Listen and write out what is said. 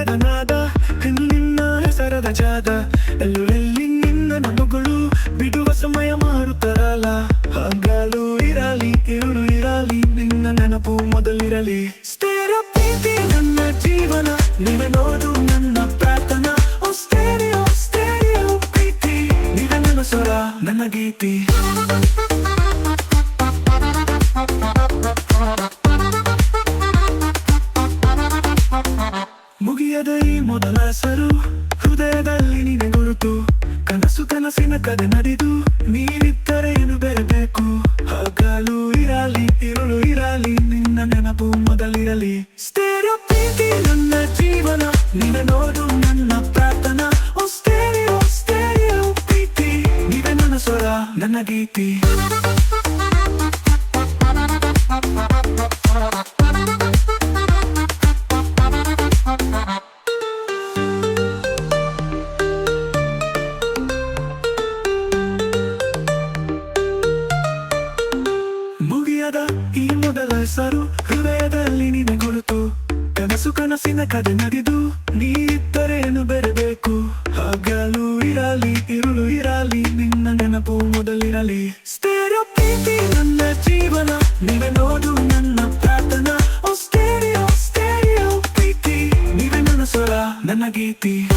ಗೀತದ ನಾದ ನಿನ್ನ ಹೆಸರದ ಜಾಗ. ಎಲ್ಲೆಲ್ಲಿ ನಿನ್ನ ನಗುಗಳು ಬಿಡುವ ಸಮಯ ಮಾರುತ್ತರಲ್ಲ. ಹಗಲು ಇರಲಿ ಕೇಳು ಇರಲಿ, ನಿನ್ನ ನೆನಪು ಮೊದಲಿರಲಿ. ಸ್ಥಿರ ಪ್ರೀತಿ ನನ್ನ ಜೀವನ ನಿನಗೋದು ನನ್ನ ಪ್ರಾರ್ಥನಾ. ಪ್ರೀತಿ ನಿನ ನೆನಸರ ನನ್ನ ಗೀತಿ. ಮುಗಿಯದ ಈ ಮೊದಲ ಹೆಸರು ಹೃದಯದಲ್ಲಿ ನಿನ ಗುರುತು, ಕನಸು ಕನಸಿನ ಕದೆ ನಡೆದು ನೀನಿದ್ದರೆ ಏನು ಬೆರಬೇಕು? ಹಗಲು ಇರಲಿ, ಇರುಳು ಇರಲಿ, ನಿನ್ನ ನೆನಪು ಮೊದಲಿರಲಿ. ಸ್ಥಿರ ಪ್ರೀತಿ ನನ್ನ ಜೀವನ, ನಿನ್ನ ನೋಡು ನನ್ನ ಪ್ರಾರ್ಥನಾ. ಪ್ರೀತಿ, ನೀವೇ ನನ್ನ ಸ್ವರ, ನನ್ನ ಗೀತಿ. ಹೆಸರು ಹೃದಯದಲ್ಲಿ ನಿನ್ನ ಗುರುತು ಕನಸು ಕನಸಿನ ಕದೆ ನಗಿದು ನೀರಿದ್ದರೇನು ಬೆರಬೇಕು? ಹಗಲು ಇರಲಿ, ಇರುಳು ಇರಲಿ, ನಿನ್ನ ನೆನಪು ಮೊದಲಿರಲಿ. ಸ್ಥಿರ ಪ್ರೀತಿ ನನ್ನ ಜೀವನ, ನೀವೆ ನೋಡು ನನ್ನ ಪ್ರಾರ್ಥನಾ. ನನ್ನ ಗೀತಿ.